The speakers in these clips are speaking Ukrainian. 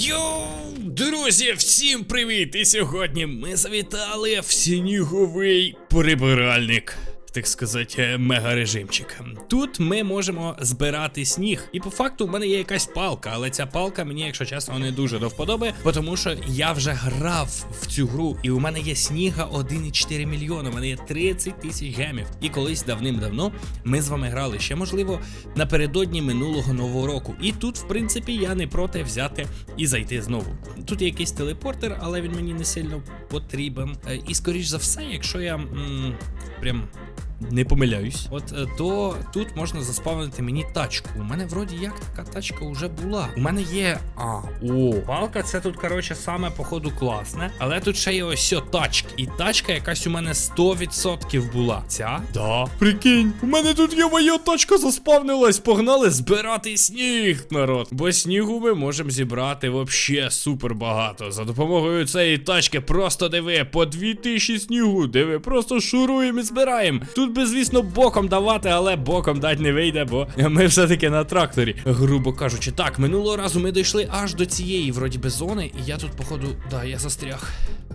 Йоу, друзі, всім привіт! І сьогодні ми завітали в сніговий прибиральник. Так сказати, мега-режимчик. Тут ми можемо збирати сніг. І по факту в мене є якась палка, але ця палка мені, якщо чесно, не дуже до вподоби, тому що я вже грав в цю гру, і у мене є сніга 1,4 мільйона. У мене є 30 тисяч гемів. І колись давним-давно ми з вами грали ще, можливо, напередодні минулого нового року. І тут, в принципі, я не проти взяти і зайти знову. Тут є якийсь телепортер, але він мені не сильно потрібен. Е, І скоріш за все, якщо я м, прям. Не помиляюсь, от е, то тут можна заспавнити мені тачку. У мене вроді як така тачка вже була. У мене є. А, о, палка, це тут, коротше, саме походу класне. Але тут ще є ось тачки. І тачка якась у мене 100% була. Ця? Да. Прикинь, у мене тут є моя тачка заспавнилась. Погнали збирати сніг, народ. Бо снігу ми можемо зібрати вообще супер багато. За допомогою цієї тачки просто диви, по 2000 снігу. Диви, просто шуруємо і збираємо. Тут би, звісно, боком давати, але боком дати не вийде, бо ми все-таки на тракторі, грубо кажучи. Так, минулого разу ми дійшли аж до цієї, вроді би, зони, і я тут, походу, да, я застряг.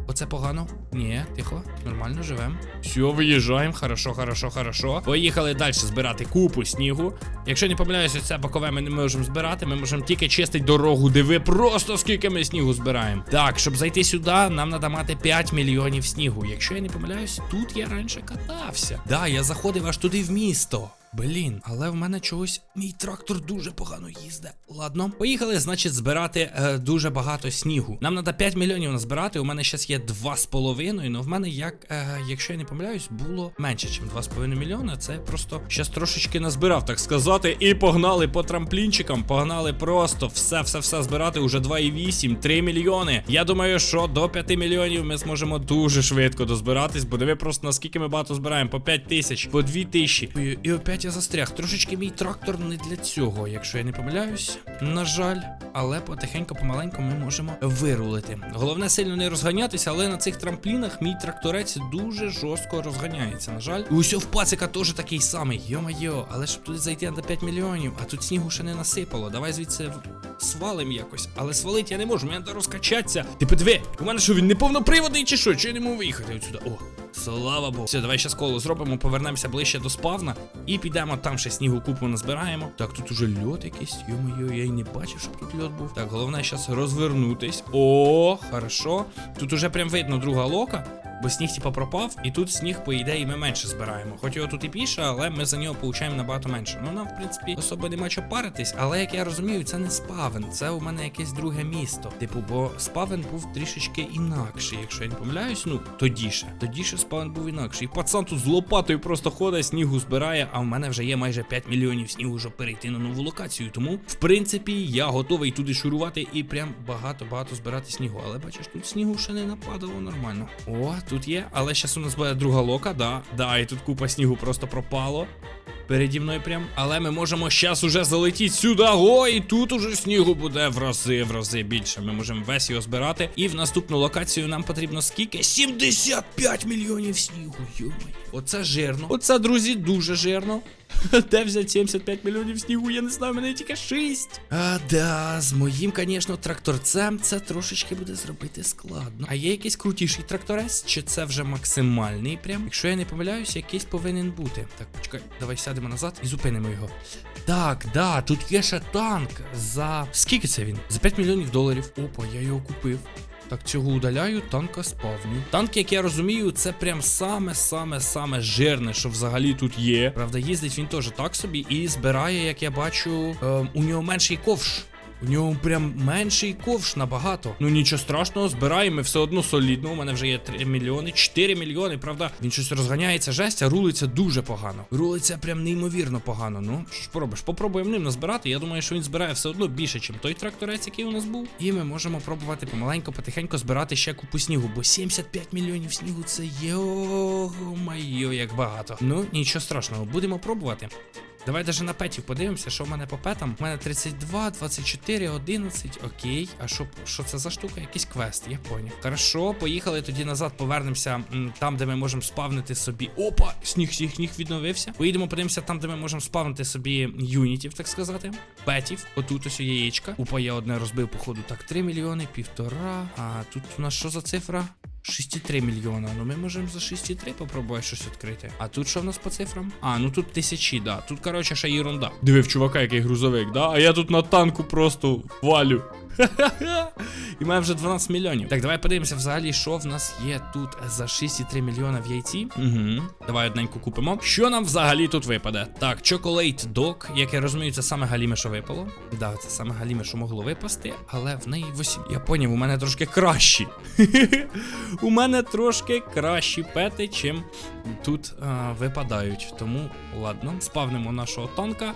Оце погано? Ні, тихо, нормально живем. Все, виїжджаємо. Хорошо, хорошо, хорошо. Поїхали далі збирати купу снігу. Якщо не помиляюся, це бокове ми не можемо збирати. Ми можемо тільки чистити дорогу. Диви, просто скільки ми снігу збираємо. Так, щоб зайти сюди, нам треба мати 5 мільйонів снігу. Якщо я не помиляюсь, тут я раніше катався. Да, я заходив аж туди в місто. Блін, але в мене чогось мій трактор дуже погано їздить. Ладно, поїхали, значить, збирати е, дуже багато снігу. Нам треба 5 мільйонів назбирати. У мене зараз є 2,5, але в мене, як, е, якщо я не помиляюсь, було менше, ніж 2,5 мільйона. Це просто щас трошечки назбирав, так сказати. І погнали по трамплінчикам. Погнали просто все-все-все збирати. Уже 2,8, 3 мільйони. Я думаю, що до 5 мільйонів ми зможемо дуже швидко дозбиратись, бо диви просто наскільки ми багато збираємо. По 5 тисяч, по 2 тисячі. І, і опять я застряг. Трошечки мій трактор не для цього, якщо я не помиляюсь. На жаль, але потихеньку, помаленьку ми можемо вирулити. Головне сильно не розганятися, але на цих трамплінах мій тракторець дуже жорстко розганяється. На жаль, і усьо в пацика теж такий самий. Йо-майо, але щоб туди зайти на 5 мільйонів, а тут снігу ще не насипало. Давай звідси свалим якось. Але свалить я не можу, мені треба розкачатися. Ти подиви, у мене що він не повноприводний чи що? Чи я не можу виїхати отсюди? О, слава Богу. Все, давай ще коло зробимо, повернемося ближче до спавна і підемо там ще снігу купу назбираємо. Так, тут уже льот якийсь. Йо-моє, я й не бачив, щоб тут льот був. Так, головне зараз розвернутись. О, хорошо. Тут уже прям видно друга лока. Бо сніг типа пропав, і тут сніг, по ідеї, ми менше збираємо. Хоч його тут і більше, але ми за нього получаємо набагато менше. Ну нам, в принципі, особо нема що паритись, але як я розумію, це не спавен, це у мене якесь друге місто. Типу, бо спавен був трішечки інакший, якщо я не помиляюсь, ну тодіше. Тодіше спавен був інакший. І пацан тут з лопатою просто ходить, снігу збирає, а в мене вже є майже 5 мільйонів снігу, щоб перейти на нову локацію. Тому, в принципі, я готовий туди шурувати і прям багато-багато збирати снігу. Але бачиш, тут снігу ще не нападало нормально. О, тут є, але зараз у нас буде друга лока, да. Да, і тут купа снігу просто пропало. Переді мною прям. Але ми можемо зараз уже залетіти сюди. О, і тут уже снігу буде в рази, в рази більше. Ми можемо весь його збирати. І в наступну локацію нам потрібно скільки? 75 мільйонів снігу. Йомай. Оце жирно. Оце, друзі, дуже жирно. Де взяти 75 мільйонів снігу? Я не знаю, мене тільки 6. А, да, з моїм, звісно, тракторцем це трошечки буде зробити складно. А є якийсь крутіший тракторець? Чи це вже максимальний прям? Якщо я не помиляюсь, якийсь повинен бути. Так, почекай, давай сядемо назад і зупинимо його. Так, да, тут є ще танк за. Скільки це він? За 5 мільйонів доларів. Опа, я його купив. Так, цього удаляю, танка спавню. Танк, як я розумію, це прям саме-саме-саме жирне, що взагалі тут є. Правда, їздить він теж так собі і збирає, як я бачу, ем, у нього менший ковш. У нього прям менший ковш набагато. Ну нічого страшного, збираємо все одно солідно. У мене вже є 3 мільйони, 4 мільйони, правда. Він щось розганяється, жесть, а рулиться дуже погано. Рулиться прям неймовірно погано. Ну, що ж поробиш? Попробуємо ним назбирати. Я думаю, що він збирає все одно більше, ніж той тракторець, який у нас був. І ми можемо пробувати помаленько, потихеньку збирати ще купу снігу, бо 75 мільйонів снігу це йо-майо, як багато. Ну, нічого страшного, будемо пробувати. Давай даже на петів подивимося, що в мене по петам. У мене 32, 24, 11. Окей. А що, що це за штука? Якийсь квест, я поняв. Хорошо, поїхали тоді назад, повернемося там, де ми можемо спавнити собі. Опа! Сніг, сніг, сніг відновився. Поїдемо, подивимося там, де ми можемо спавнити собі юнітів, так сказати. Петів. Отут ось яєчка. Опа, я одне розбив, походу. Так, 3 мільйони, півтора. А тут у нас що за цифра? 6,3 мільйона. Ну ми можемо за 6,3 попробувати щось відкрити. А тут що в нас по цифрам? А, ну тут тисячі, да. Тут, коротше, ще єрунда. Дивив чувака, який грузовик, да? А я тут на танку просто валю. І має вже 12 мільйонів. Так, давай подивимося взагалі, що в нас є тут за 6,3 мільйона в яйці. Угу. Давай одненьку купимо. Що нам взагалі тут випаде? Так, Chocolate Dog, як я розумію, це саме галіме, що випало. Да, це саме галіме, що могло випасти, але в неї 8. Я поняв, у мене трошки кращі. у мене трошки кращі пети, чим тут а, випадають. Тому, ладно, спавнимо нашого танка.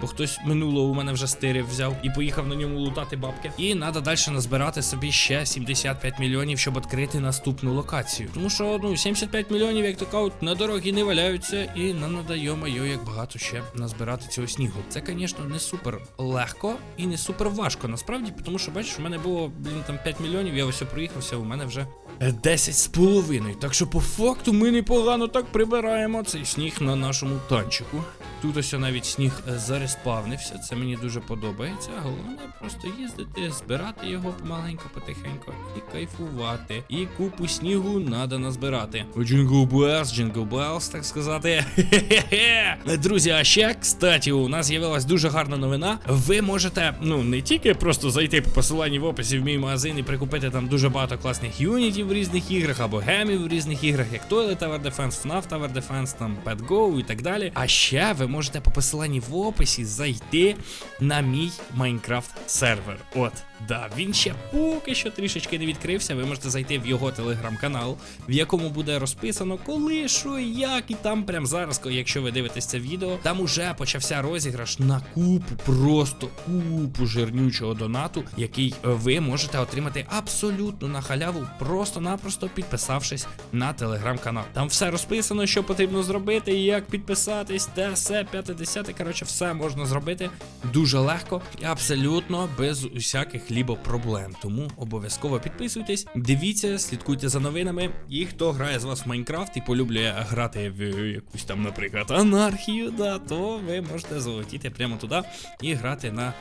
Бо хтось минулого у мене вже стирив взяв і поїхав на ньому лутати бабки. І треба далі назбирати собі ще 75 мільйонів, щоб відкрити наступну локацію. Тому що ну 75 мільйонів, як то кажуть, на дорогі не валяються, і нам надо, йо-моє, як багато ще назбирати цього снігу. Це, звісно, не супер легко і не супер важко. Насправді, тому що бачиш, у мене було блін там 5 мільйонів, я ось проїхався, у мене вже 10 з половиною. Так що по факту ми непогано так прибираємо цей сніг на нашому танчику. Тут ось навіть сніг е, зареспавнився, це мені дуже подобається. Головне просто їздити, збирати його помаленько, потихеньку і кайфувати. І купу снігу треба назбирати. Jingle bells, jingle bells, так сказати. Хе-хе-хе. Друзі, а ще, кстати, у нас з'явилась дуже гарна новина. Ви можете, ну, не тільки просто зайти по посиланні в описі в мій магазин і прикупити там дуже багато класних юнітів в різних іграх або гемів в різних іграх, як Toilet Tower Defense, FNAF Tower Defense, там Pet Go і так далі. А ще ви можете по посиланні в описі зайти на мій Майнкрафт сервер. От, да, він ще поки що трішечки не відкрився. Ви можете зайти в його телеграм-канал, в якому буде розписано, коли, що, і як, і там прямо зараз, якщо ви дивитесь це відео, там уже почався розіграш на купу, просто купу жирнючого донату, який е, ви можете отримати абсолютно на халяву, просто-напросто підписавшись на телеграм-канал. Там все розписано, що потрібно зробити, як підписатись, де все, 50, коротше, все можна зробити дуже легко і абсолютно без усяких лібо проблем. Тому обов'язково підписуйтесь, дивіться, слідкуйте за новинами. І хто грає з вас в Майнкрафт і полюблює грати в якусь там, наприклад, анархію, да, то ви можете залетіти прямо туди і грати на.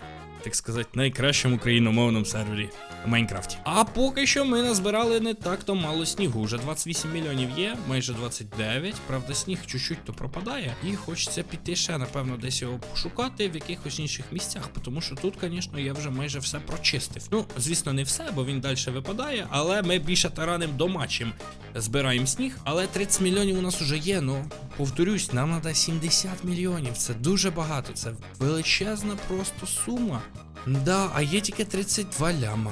Так сказати, найкращому україномовному сервері в Майнкрафті. А поки що ми назбирали не так то мало снігу. Вже 28 мільйонів є, майже 29. Правда, сніг чуть-чуть то пропадає. І хочеться піти ще, напевно, десь його пошукати в якихось інших місцях. Тому що тут, звісно, я вже майже все прочистив. Ну, звісно, не все, бо він далі випадає, але ми більше тараним дома, чим збираємо сніг. Але 30 мільйонів у нас уже є. Ну, повторюсь, нам треба 70 мільйонів. Це дуже багато. Це величезна просто сума. Да, а є тільки 32 ляма.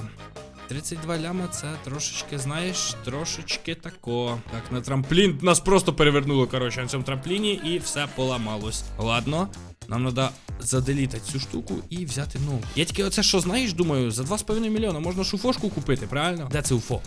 32 ляма це трошечки, знаєш, трошечки тако. Так, на трамплін нас просто перевернуло, коротше, на цьому трампліні і все поламалось. Ладно, нам треба заделітати цю штуку і взяти нову. Я тільки оце що знаєш, думаю, за 2,5 мільйона можна шуфошку купити, правильно? Де це уфо?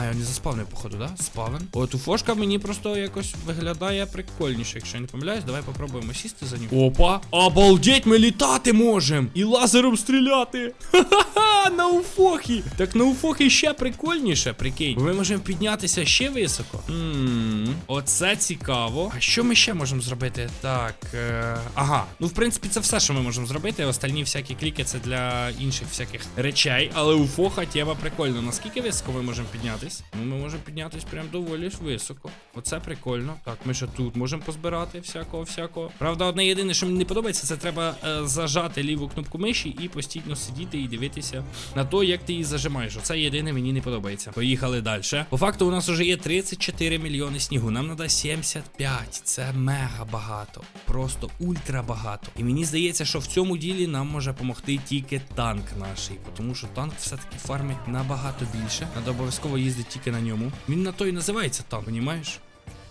А, я не заспавнив, походу, да? Спавен. От уфошка мені просто якось виглядає прикольніше, якщо я не помиляюсь. Давай попробуємо сісти за ним. Опа! Обалдеть, ми літати можемо! І лазером стріляти! На уфохі! Так на уфохі ще прикольніше, прикинь. Ми можемо піднятися ще високо. Ммм, оце цікаво. А що ми ще можемо зробити? Так. Е... Ага. Ну, в принципі, це все, що ми можемо зробити. Остальні всякі кліки це для інших всяких речей. Але уфоха тема прикольна. Наскільки високо ми можемо піднятись? Ну, ми можемо піднятись прям доволі ж високо. Оце прикольно. Так, ми ще тут можемо позбирати всякого, всякого. Правда, одне єдине, що мені не подобається, це треба е, зажати ліву кнопку миші і постійно сидіти і дивитися на то, як ти її зажимаєш. Оце єдине мені не подобається. Поїхали далі. По факту, у нас вже є 34 мільйони снігу. Нам треба 75. Це мега багато. Просто ультра багато. І мені здається, що в цьому ділі нам може допомогти тільки танк наш. Тому що танк все-таки фармить набагато більше. Треба обов'язково їздити тільки на ньому. Він на то і називається танк, понімаєш?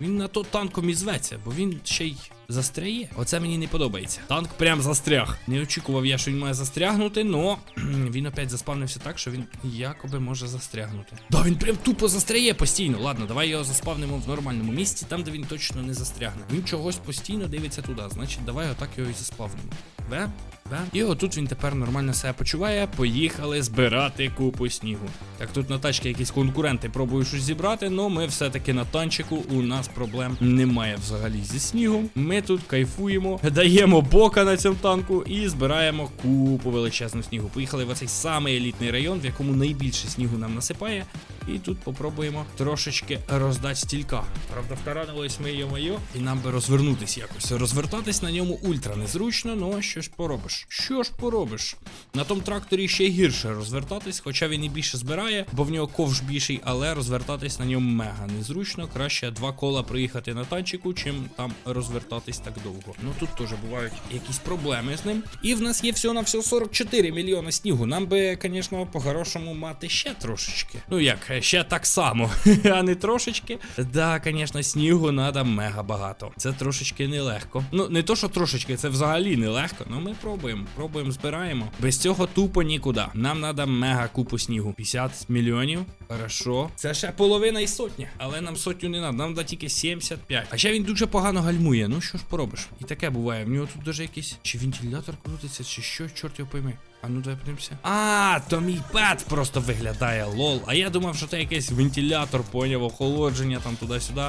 Він на то танком і зветься, бо він ще й застряє. Оце мені не подобається. Танк прям застряг. Не очікував я, що він має застрягнути, но він опять заспавнився так, що він якоби може застрягнути. Да, він прям тупо застряє постійно. Ладно, давай його заспавнимо в нормальному місці, там, де він точно не застрягне. Він чогось постійно дивиться туди. Значить, давай отак його і заспавнимо. Бе? Бе? І отут він тепер нормально себе почуває. Поїхали збирати купу снігу. Так, тут на тачки якісь конкуренти пробують щось зібрати, але ми все-таки на танчику. У нас проблем немає взагалі зі снігом. Ми тут кайфуємо, даємо бока на цьому танку і збираємо купу величезну снігу. Поїхали в оцей самий елітний район, в якому найбільше снігу нам насипає. І тут попробуємо трошечки роздати стілька. Правда, втаранились ми йо-моє, і нам би розвернутись якось. Розвертатись на ньому ультра незручно, ну що ж поробиш. Що ж поробиш? На тому тракторі ще гірше розвертатись, хоча він і більше збирає, бо в нього ковш більший, але розвертатись на ньому мега незручно. Краще два кола приїхати на танчику, чим там розвертатись так довго. Ну тут теж бувають якісь проблеми з ним. І в нас є всього на всього 44 мільйони снігу. Нам би, звісно, по-хорошому мати ще трошечки. Ну як, ще так само, а не трошечки. Да, звісно, снігу треба мега багато. Це трошечки нелегко. Ну, не то, що трошечки, це взагалі нелегко. Ну ми пробуємо, пробуємо, збираємо. Без цього тупо нікуди. Нам треба мега купу снігу. 50 мільйонів. Хорошо. Це ще половина і сотня. Але нам сотню не треба, нам треба тільки 75. А ще він дуже погано гальмує. Ну що ж поробиш? І таке буває. В нього тут даже якийсь чи вентилятор крутиться, чи що, чорт його пойми. А ну давай подивимося. А, то мій пет просто виглядає лол. А я думав, що це якийсь вентилятор, поняв, охолодження там туди-сюди.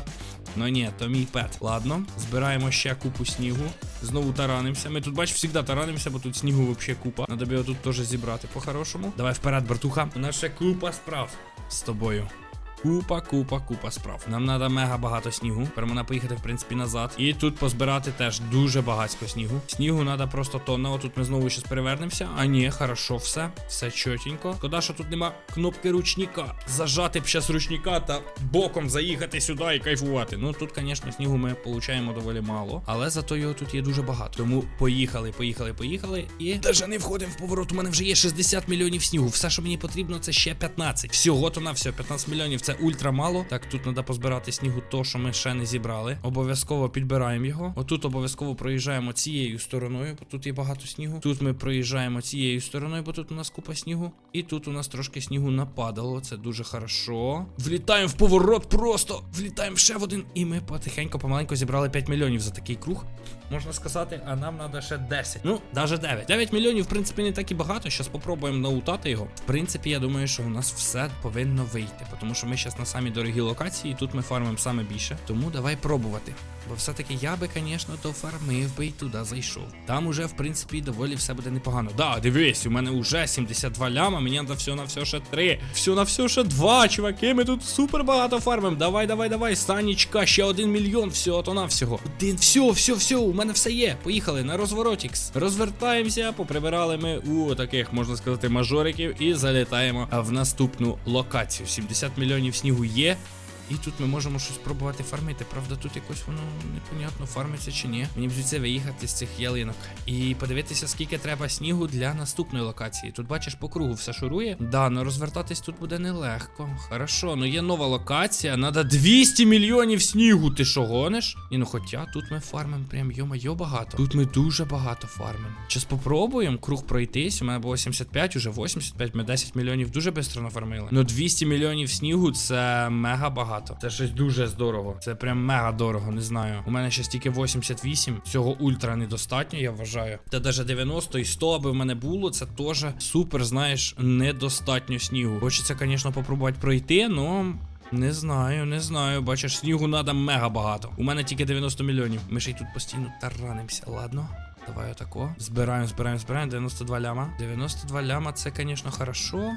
Ну ні, то мій пет. Ладно, збираємо ще купу снігу. Знову таранимося. Ми тут, бач, завжди таранимося, бо тут снігу взагалі купа. Надо б його тут теж зібрати по-хорошому. Давай вперед, братуха. У нас ще купа справ з тобою. Купа, купа, купа справ. Нам треба мега багато снігу. Тепер можна поїхати, в принципі, назад. І тут позбирати теж дуже багатько снігу. Снігу треба просто тонна. Отут ми знову щось перевернемося. А ні, хорошо, все. Все чотенько. Шкода, що тут нема кнопки ручника. Зажати б щас ручника та боком заїхати сюди і кайфувати. Ну тут, звісно, снігу ми получаємо доволі мало. Але зато його тут є дуже багато. Тому поїхали, поїхали, поїхали. І даже не входимо в поворот. У мене вже є 60 мільйонів снігу. Все, що мені потрібно, це ще 15. Всього то на все, 15 мільйонів. Це ультра мало. Так, тут треба позбирати снігу, то що ми ще не зібрали. Обов'язково підбираємо його. Отут обов'язково проїжджаємо цією стороною, бо тут є багато снігу. Тут ми проїжджаємо цією стороною, бо тут у нас купа снігу. І тут у нас трошки снігу нападало. Це дуже хорошо. Влітаємо в поворот просто. Влітаємо ще в один. І ми потихеньку, помаленьку зібрали 5 мільйонів за такий круг. Можна сказати, а нам треба ще 10. Ну, навіть 9. 9 мільйонів, в принципі, не так і багато. Зараз спробуємо наутати його. В принципі, я думаю, що у нас все повинно вийти. Тому що ми зараз на самій дорогій локації, і тут ми фармимо саме більше. Тому давай пробувати. Бо все-таки я би, звісно, дофармив би і туди зайшов. Там уже, в принципі, доволі все буде непогано. Да, дивись, у мене вже 72 ляма, мені треба все на все ще 3. Все на все ще 2, чуваки. Ми тут супер багато фармимо. Давай, давай, давай. Санічка, ще один мільйон, всього то на всього. Один, все, все, все, у мене все є. Поїхали на розворотікс. Розвертаємося, поприбирали ми у таких, можна сказати, мажориків і залітаємо в наступну локацію. 70 мільйонів снігу є. І тут ми можемо щось пробувати фармити. Правда, тут якось воно непонятно фармиться чи ні. Мені б звідси виїхати з цих ялинок. І подивитися, скільки треба снігу для наступної локації. Тут бачиш по кругу все шурує. Да, ну розвертатись тут буде нелегко. Хорошо, ну є нова локація. Надо 200 мільйонів снігу. Ти що гониш? І ну хоча тут ми фармимо прям йо-майо багато. Тут ми дуже багато фармимо. Щас попробуємо круг пройтись. У мене було 75, уже 85, ми 10 мільйонів дуже швидко нафармили. Ну 200 мільйонів снігу це мега багато. Це щось дуже здорово. Це прям мега дорого, не знаю. У мене ще тільки 88. Цього ультра недостатньо, я вважаю. Та навіть 90 і 100, аби в мене було, це теж супер, знаєш, недостатньо снігу. Хочеться, звісно, попробувати пройти, но. Не знаю, не знаю. Бачиш, снігу треба мега багато. У мене тільки 90 мільйонів. Ми ще й тут постійно таранимося, ладно. Давай отако. Збираємо, збираємо, збираємо. 92 ляма. 92 ляма, це, звісно, хорошо.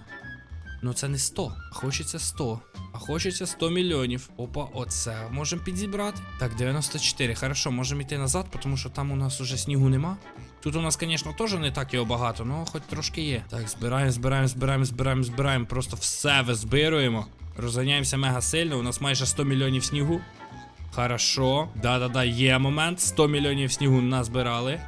Ну це не 100, а хочеться 100. А хочеться 100 мільйонів. Опа, оце можемо підзібрати. Так, 94. Хорошо, можемо йти назад, тому що там у нас уже снігу нема. Тут у нас, звісно, теж не так його багато, але хоч трошки є. Так, збираємо, збираємо, збираємо, збираємо, збираємо. Просто все визбируємо. Розганяємося мега сильно. У нас майже 100 мільйонів снігу. Хорошо. Да-да-да, є момент. 100 мільйонів снігу назбирали.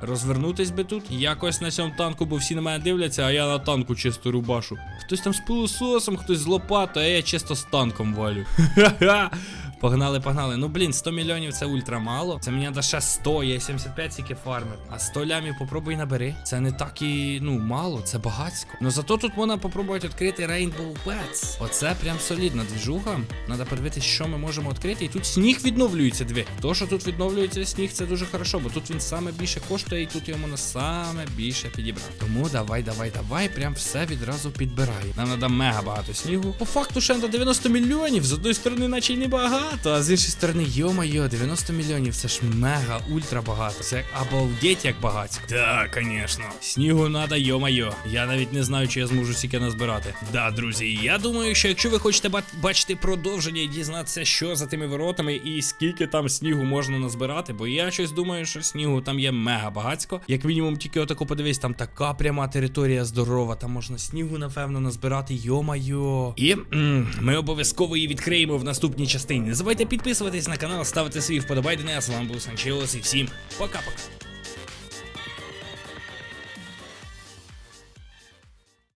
Розвернутись би тут. Якось на цьому танку, бо всі на мене дивляться, а я на танку чисто рубашу. Хтось там з пилососом, хтось з лопатою, а я чисто з танком валю. Ха-ха. Погнали, погнали. Ну блін, 100 мільйонів це ультра мало. Це мені треба ще 100, є 75 тільки фармер. А 100 лямів попробуй набери. Це не так і ну мало, це багатсько. Ну зато тут можна попробувати відкрити Rainbow Pets. Оце прям солідна двіжуха. Надо подивитися, що ми можемо відкрити. І тут сніг відновлюється дві. То, що тут відновлюється сніг, це дуже хорошо, бо тут він саме більше коштує, і тут йому на саме більше підібрати. Тому давай, давай, давай, прям все відразу підбирай. Нам треба мега багато снігу. По факту ще на 90 мільйонів. З одної сторони, наче й небагато, а з іншої сторони, йо-майо, 90 мільйонів це ж мега ультра багато. Це обалдеть як багатько. Так, звісно. Снігу треба, йо-майо. Я навіть не знаю, чи я зможу стільки назбирати. Да, друзі, я думаю, що якщо ви хочете бачити продовження і дізнатися, що за тими воротами і скільки там снігу можна назбирати, бо я щось думаю, що снігу там є мега багацько. Як мінімум, тільки отако подивись, там така пряма територія здорова, там можна снігу, напевно, назбирати, йо-майо. І м, ми обов'язково її відкриємо в наступній частині. Не забувайте підписуватись на канал, ставити свої вподобайдени. А з вами був Санчелос і всім пока-пока.